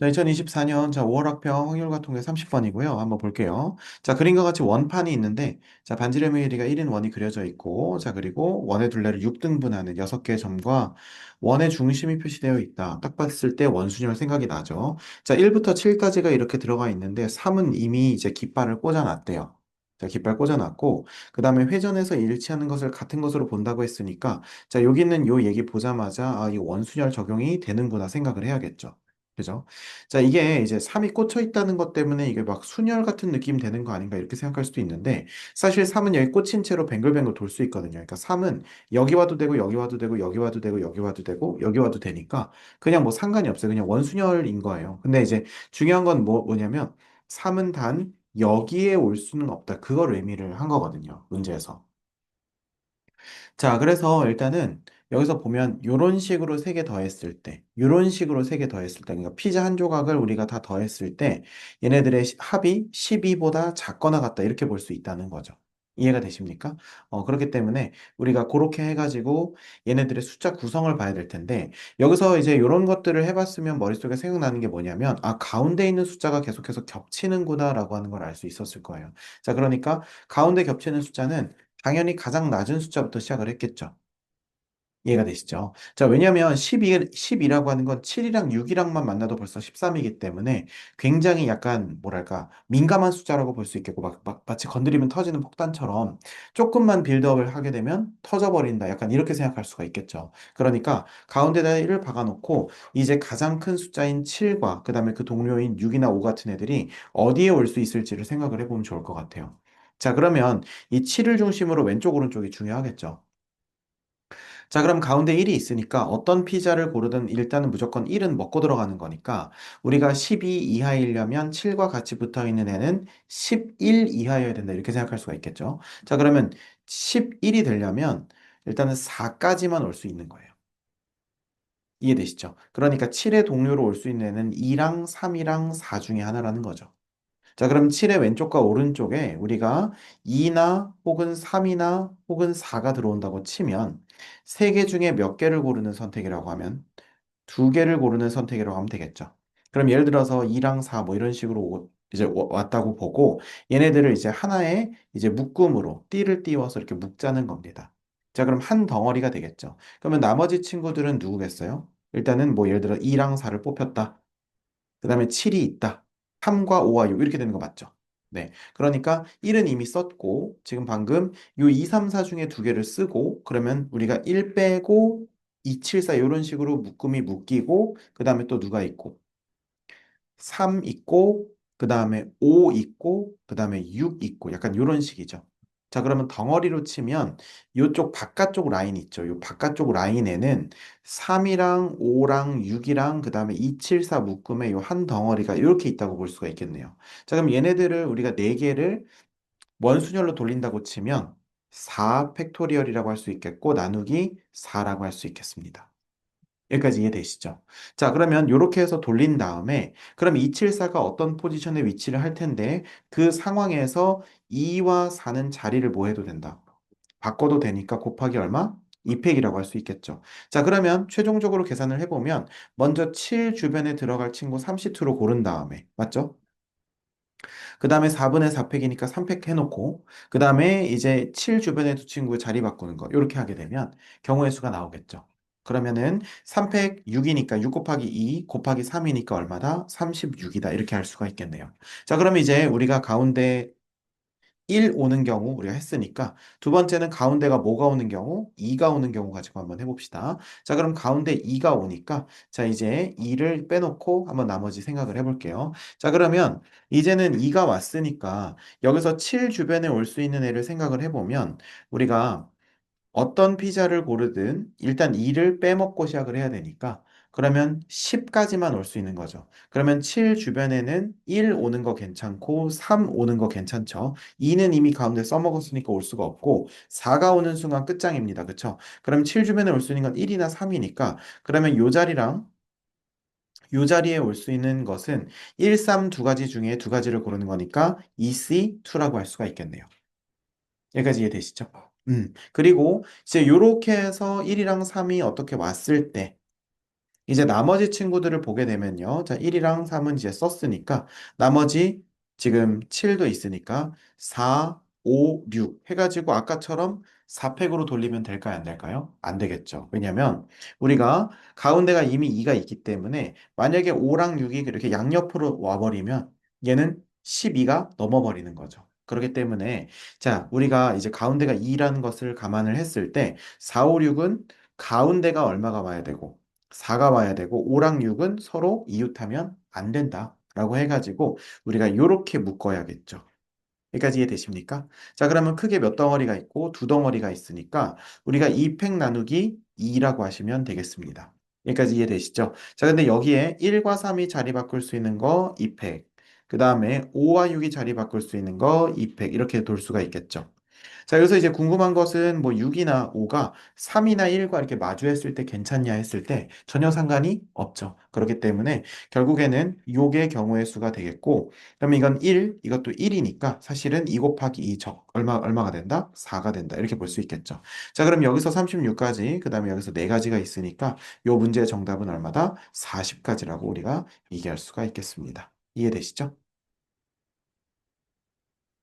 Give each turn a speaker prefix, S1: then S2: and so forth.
S1: 자, 2024년 자, 5월 학평 확률과 통계 30번이고요. 한번 볼게요. 자, 그림과 같이 원판이 있는데 자, 반지름의 길이가 1인 원이 그려져 있고 자, 그리고 원의 둘레를 6등분하는 6개의 점과 원의 중심이 표시되어 있다. 딱 봤을 때 원순열 생각이 나죠. 자, 1부터 7까지가 이렇게 들어가 있는데 3은 이미 이제 깃발을 꽂아 놨대요. 자, 깃발 꽂아놨고 그 다음에 회전해서 일치하는 것을 같은 것으로 본다고 했으니까 자, 여기 있는 요 얘기 보자마자 아, 이 원순열 적용이 되는구나 생각을 해야겠죠. 그죠? 자, 이게 이제 3이 꽂혀 있다는 것 때문에 이게 막 순열 같은 느낌 되는 거 아닌가 이렇게 생각할 수도 있는데 사실 3은 여기 꽂힌 채로 뱅글뱅글 돌 수 있거든요. 그러니까 3은 여기 와도 되고 여기 와도 되고 여기 와도 되고 여기 와도 되고 여기 와도 되니까 그냥 뭐 상관이 없어요. 그냥 원순열인 거예요. 근데 이제 중요한 건 뭐, 뭐냐면 3은 단 여기에 올 수는 없다. 그걸 의미를 한 거거든요. 문제에서. 자, 그래서 일단은 여기서 보면 이런 식으로 세 개 더했을 때, 이런 식으로 세 개 더했을 때, 그러니까 피자 한 조각을 우리가 다 더했을 때 얘네들의 시- 합이 12보다 작거나 같다 이렇게 볼 수 있다는 거죠. 이해가 되십니까? 어, 그렇기 때문에 우리가 그렇게 해가지고 얘네들의 숫자 구성을 봐야 될 텐데 여기서 이제 이런 것들을 해봤으면 머릿속에 생각나는 게 뭐냐면 아, 가운데 있는 숫자가 계속해서 겹치는구나라고 하는 걸 알 수 있었을 거예요. 자, 그러니까 가운데 겹치는 숫자는 당연히 가장 낮은 숫자부터 시작을 했겠죠. 이해가 되시죠? 자, 왜냐면 12, 10이라고 하는 건 7이랑 6이랑만 만나도 벌써 13이기 때문에 굉장히 약간, 뭐랄까, 민감한 숫자라고 볼 수 있겠고, 막, 막, 마치 건드리면 터지는 폭탄처럼 조금만 빌드업을 하게 되면 터져버린다. 약간 이렇게 생각할 수가 있겠죠. 그러니까 가운데다 1을 박아놓고 이제 가장 큰 숫자인 7과 그 다음에 그 동료인 6이나 5 같은 애들이 어디에 올 수 있을지를 생각을 해보면 좋을 것 같아요. 자, 그러면 이 7을 중심으로 왼쪽, 오른쪽이 중요하겠죠. 자, 그럼 가운데 1이 있으니까 어떤 피자를 고르든 일단은 무조건 1은 먹고 들어가는 거니까 우리가 12 이하이려면 7과 같이 붙어 있는 애는 11 이하여야 된다. 이렇게 생각할 수가 있겠죠. 자, 그러면 11이 되려면 일단은 4까지만 올 수 있는 거예요. 이해되시죠? 그러니까 7의 동료로 올 수 있는 애는 2랑 3이랑 4 중에 하나라는 거죠. 자, 그럼 7의 왼쪽과 오른쪽에 우리가 2나 혹은 3이나 혹은 4가 들어온다고 치면 세 개 중에 몇 개를 고르는 선택이라고 하면 두 개를 고르는 선택이라고 하면 되겠죠. 그럼 예를 들어서 2랑 4 뭐 이런 식으로 오- 이제 와- 왔다고 보고 얘네들을 이제 하나의 이제 묶음으로 띠를 띄워서 이렇게 묶자는 겁니다. 자, 그럼 한 덩어리가 되겠죠. 그러면 나머지 친구들은 누구겠어요? 일단은 뭐 예를 들어 2랑 4를 뽑혔다. 그 다음에 7이 있다. 3과 5와 6 이렇게 되는 거 맞죠? 네. 그러니까 1은 이미 썼고 지금 방금 요 2, 3, 4 중에 두 개를 쓰고 그러면 우리가 1 빼고 2, 7, 4 이런 식으로 묶음이 묶이고 그 다음에 또 누가 있고 3 있고 그 다음에 5 있고 그 다음에 6 있고 약간 이런 식이죠. 자, 그러면 덩어리로 치면 이쪽 바깥쪽 라인 있죠. 이 바깥쪽 라인에는 3이랑 5랑 6이랑 그 다음에 2, 7, 4 묶음에 이한 덩어리가 이렇게 있다고 볼 수가 있겠네요. 자, 그럼 얘네들을 우리가 4개를 원순열로 돌린다고 치면 4 팩토리얼이라고 할 수 있겠고 나누기 4라고 할 수 있겠습니다. 여기까지 이해되시죠? 자, 그러면 이렇게 해서 돌린 다음에 그럼 274가 어떤 포지션에 위치를 할 텐데 그 상황에서 2와 4는 자리를 뭐 해도 된다. 바꿔도 되니까 곱하기 얼마? 2팩이라고 할 수 있겠죠. 자, 그러면 최종적으로 계산을 해보면 먼저 7 주변에 들어갈 친구 32로 고른 다음에 맞죠? 그 다음에 4분의 4팩이니까 3팩 해놓고 그 다음에 이제 7 주변에 두 친구 자리 바꾸는 거 이렇게 하게 되면 경우의 수가 나오겠죠. 그러면은 3팩 6이니까 6 곱하기 2 곱하기 3이니까 얼마다? 36이다. 이렇게 할 수가 있겠네요. 자, 그러면 이제 우리가 가운데 1 오는 경우 우리가 했으니까 두 번째는 가운데가 뭐가 오는 경우? 2가 오는 경우 가지고 한번 해봅시다. 자, 그럼 가운데 2가 오니까 자, 이제 2를 빼놓고 한번 나머지 생각을 해볼게요. 자, 그러면 이제는 2가 왔으니까 여기서 7 주변에 올 수 있는 애를 생각을 해보면 우리가 어떤 피자를 고르든 일단 2를 빼먹고 시작을 해야 되니까 그러면 10까지만 올 수 있는 거죠. 그러면 7 주변에는 1 오는 거 괜찮고 3 오는 거 괜찮죠. 2는 이미 가운데 써먹었으니까 올 수가 없고 4가 오는 순간 끝장입니다. 그쵸? 그럼 7 주변에 올 수 있는 건 1이나 3이니까 그러면 요 자리랑 요 자리에 올 수 있는 것은 1, 3 두 가지 중에 두 가지를 고르는 거니까 EC2라고 할 수가 있겠네요. 여기까지 이해되시죠? 음. 그리고 이제 요렇게 해서 1이랑 3이 어떻게 왔을 때 이제 나머지 친구들을 보게 되면요. 자, 1이랑 3은 이제 썼으니까 나머지 지금 7도 있으니까 4, 5, 6 해가지고 아까처럼 4팩으로 돌리면 될까요? 안 될까요? 안 되겠죠. 왜냐면 우리가 가운데가 이미 2가 있기 때문에 만약에 5랑 6이 이렇게 양옆으로 와버리면 얘는 12가 넘어버리는 거죠. 그렇기 때문에 자, 우리가 이제 가운데가 2라는 것을 감안을 했을 때 4, 5, 6은 가운데가 얼마가 와야 되고 4가 와야 되고 5랑 6은 서로 이웃하면 안 된다 라고 해가지고 우리가 이렇게 묶어야겠죠. 여기까지 이해되십니까? 자, 그러면 크게 몇 덩어리가 있고 두 덩어리가 있으니까 우리가 2팩 나누기 2라고 하시면 되겠습니다. 여기까지 이해되시죠? 자, 근데 여기에 1과 3이 자리 바꿀 수 있는 거 2팩, 그 다음에 5와 6이 자리 바꿀 수 있는 거 2팩 이렇게 돌 수가 있겠죠. 자, 여기서 이제 궁금한 것은 뭐 6이나 5가 3이나 1과 이렇게 마주했을 때 괜찮냐 했을 때 전혀 상관이 없죠. 그렇기 때문에 결국에는 요게 경우의 수가 되겠고, 그러면 이건 1, 이것도 1이니까 사실은 2 곱하기 2 적, 얼마, 얼마가 된다? 4가 된다. 이렇게 볼 수 있겠죠. 자, 그럼 여기서 36가지, 그 다음에 여기서 4가지가 있으니까 요 문제의 정답은 얼마다? 40가지라고 우리가 얘기할 수가 있겠습니다. 이해되시죠?